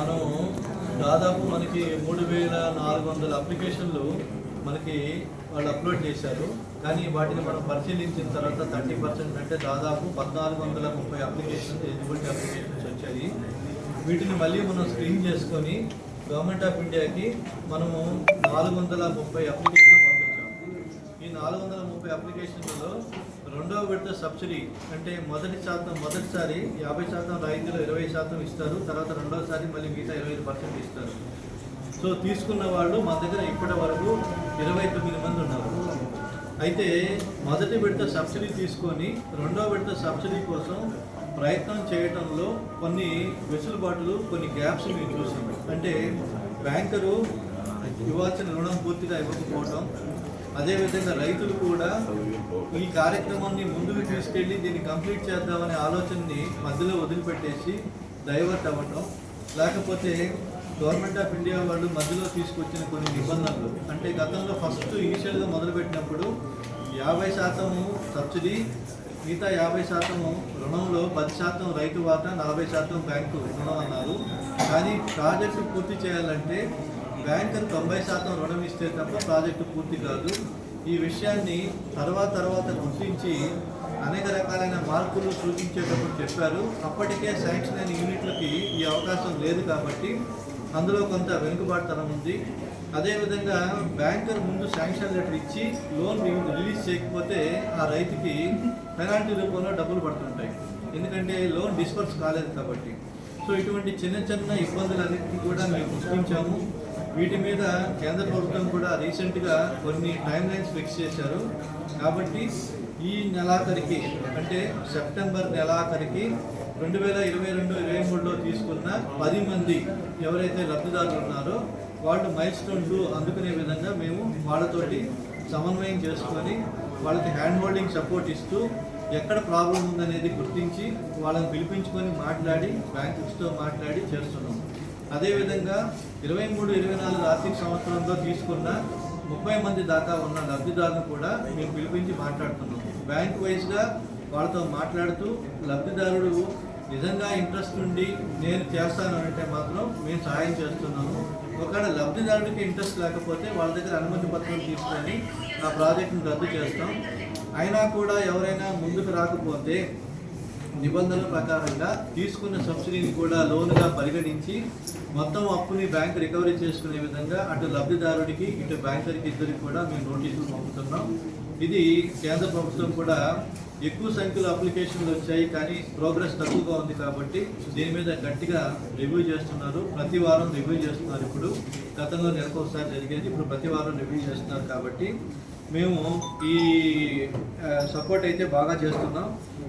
మనం దాదాపు మనకి మూడు వేల నాలుగు వందల అప్లికేషన్లు మనకి వాళ్ళు అప్లోడ్ చేశారు. కానీ వాటిని మనం పరిశీలించిన తర్వాత థర్టీ పర్సెంట్ అంటే దాదాపు పద్నాలుగు వందల ముప్పై అప్లికేషన్స్ ఎలిజిబిలిటీ అప్లికేషన్స్ వచ్చాయి. వీటిని మళ్ళీ మనం స్క్రీన్ చేసుకొని గవర్నమెంట్ ఆఫ్ ఇండియాకి మనము నాలుగు వందల ముప్పై అప్లికేషన్ ఈ నాలుగు వందల ముప్పై అప్లికేషన్లలో రెండవ విడత సబ్సిడీ అంటే మొదటి శాతం మొదటిసారి యాభై శాతం రైతులు ఇరవై శాతం ఇస్తారు తర్వాత రెండవసారి మళ్ళీ మిగతా ఇరవై ఐదు పర్సెంట్ ఇస్తారు. సో తీసుకున్న వాళ్ళు మా దగ్గర ఇప్పటి వరకు ఇరవై తొమ్మిది మంది ఉన్నారు. అయితే మొదటి విడత సబ్సిడీ తీసుకొని రెండవ విడత సబ్సిడీ కోసం ప్రయత్నం చేయటంలో కొన్ని వెసులుబాటులు కొన్ని గ్యాప్స్ మేము చూసాము అంటే బ్యాంకరు ఇవ్వాల్సిన రుణం పూర్తిగా ఇవ్వకపోవడం అదేవిధంగా రైతులు కూడా ఈ కార్యక్రమాన్ని ముందుకు తీసుకెళ్ళి దీన్ని కంప్లీట్ చేద్దామనే ఆలోచనని మధ్యలో వదిలిపెట్టేసి డైవర్ట్ అవ్వటం. లేకపోతే గవర్నమెంట్ ఆఫ్ ఇండియా వాళ్ళు మధ్యలో తీసుకొచ్చిన కొన్ని నిబంధనలు. అంటే గతంలో ఫస్ట్ ఇనిషియల్గా మొదలుపెట్టినప్పుడు యాభై శాతము సబ్సిడీ మిగతా యాభై శాతం రుణంలో పది శాతం రైతు వాటా నలభై శాతం బ్యాంకు రుణం అన్నారు. కానీ ప్రాజెక్టు పూర్తి చేయాలంటే బ్యాంకులు తొంభై శాతం రుణం ఇస్తే తప్ప ప్రాజెక్టు పూర్తి కాదు. ఈ విషయాన్ని తర్వాత తర్వాత గుర్తించి అనేక రకాలైన మార్పులు సూచించేటప్పుడు చెప్పారు. అప్పటికే శాంక్షన్ అయిన యూనిట్లకి ఈ అవకాశం లేదు కాబట్టి అందులో కొంత వెనుకబాటుతనం ఉంది. అదేవిధంగా బ్యాంకర్ ముందు శాంక్షన్ లెటర్ ఇచ్చి లోన్ రిలీజ్ చేయకపోతే ఆ రైతుకి పెనాల్టీ రూపంలో డబ్బులు పడుతుంటాయి. ఎందుకంటే లోన్ డిస్పర్స్ కాలేదు కాబట్టి. సో ఇటువంటి చిన్న చిన్న ఇబ్బందులన్నింటినీ కూడా మేము గుర్తించాము. వీటి మీద కేంద్ర ప్రభుత్వం కూడా రీసెంట్గా కొన్ని టైం లైన్స్ ఫిక్స్ చేశారు. కాబట్టి ఈ నెలాఖరికి అంటే సెప్టెంబర్ నెలాఖరికి రెండు వేల ఇరవై రెండు ఇరవై మూడులో తీసుకున్న పది మంది ఎవరైతే లబ్ధిదారులు ఉన్నారో వాళ్ళు మైల్ స్టోన్లు అందుకునే విధంగా మేము వాళ్ళతోటి సమన్వయం చేసుకొని వాళ్ళకి హ్యాండ్ హోల్డింగ్ సపోర్ట్ ఇస్తూ ఎక్కడ ప్రాబ్లం ఉందనేది గుర్తించి వాళ్ళని పిలిపించుకొని మాట్లాడి బ్యాంకుస్తో మాట్లాడి చేస్తున్నాం. అదేవిధంగా ఇరవై మూడు ఇరవై నాలుగు ఆర్థిక సంవత్సరంలో తీసుకున్న ముప్పై మంది దాకా ఉన్న లబ్ధిదారులను కూడా మేము పిలిపించి మాట్లాడుతున్నాం. బ్యాంక్ వైజ్గా వాళ్ళతో మాట్లాడుతూ లబ్ధిదారుడు నిజంగా ఇంట్రెస్ట్ ఉండి నేను చేస్తాను అంటే మాత్రం మేము సహాయం చేస్తున్నాము. ఒకవేళ లబ్ధిదారుడికి ఇంట్రెస్ట్ లేకపోతే వాళ్ళ దగ్గర అనుమతి పత్రం తీసుకొని ఆ ప్రాజెక్టును రద్దు చేస్తాం. అయినా కూడా ఎవరైనా ముందుకు రాకపోతే నిబంధనల ప్రకారంగా తీసుకున్న సబ్సిడీని కూడా లోనుగా పరిగణించి మొత్తం అప్పుని బ్యాంక్ రికవరీ చేసుకునే విధంగా అటు లబ్ధిదారుడికి ఇటు బ్యాంకర్కి ఇద్దరికి కూడా మేము నోటీసులు పంపుతున్నాం. ఇది కేంద్ర ప్రభుత్వం కూడా ఎక్కువ సంఖ్యలో అప్లికేషన్లు వచ్చాయి కానీ ప్రోగ్రెస్ తక్కువగా ఉంది కాబట్టి దీని మీద గట్టిగా రివ్యూ చేస్తున్నారు. ప్రతి వారం రివ్యూ చేస్తున్నారు ఇప్పుడు. గతంలో నెలకొకసారి జరిగేది ఇప్పుడు ప్రతి వారం రివ్యూ చేస్తున్నారు కాబట్టి మేము ఈ సపోర్ట్ అయితే బాగా చేస్తున్నాం.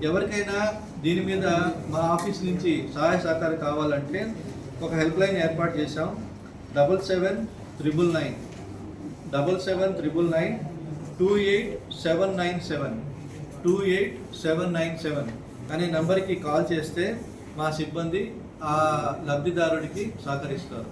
ఎవరికైనా దీని మీద మా ఆఫీస్ నుంచి సహాయ సహకారం కావాలంటే ఒక హెల్ప్ లైన్ ఏర్పాటు చేశాం. Double seven triple nine. Double seven triple nine two eight seven nine seven. Two eight seven nine seven అనే నెంబర్కి కాల్ చేస్తే మా సిబ్బంది ఆ లబ్ధిదారుడికి సహకరిస్తారు.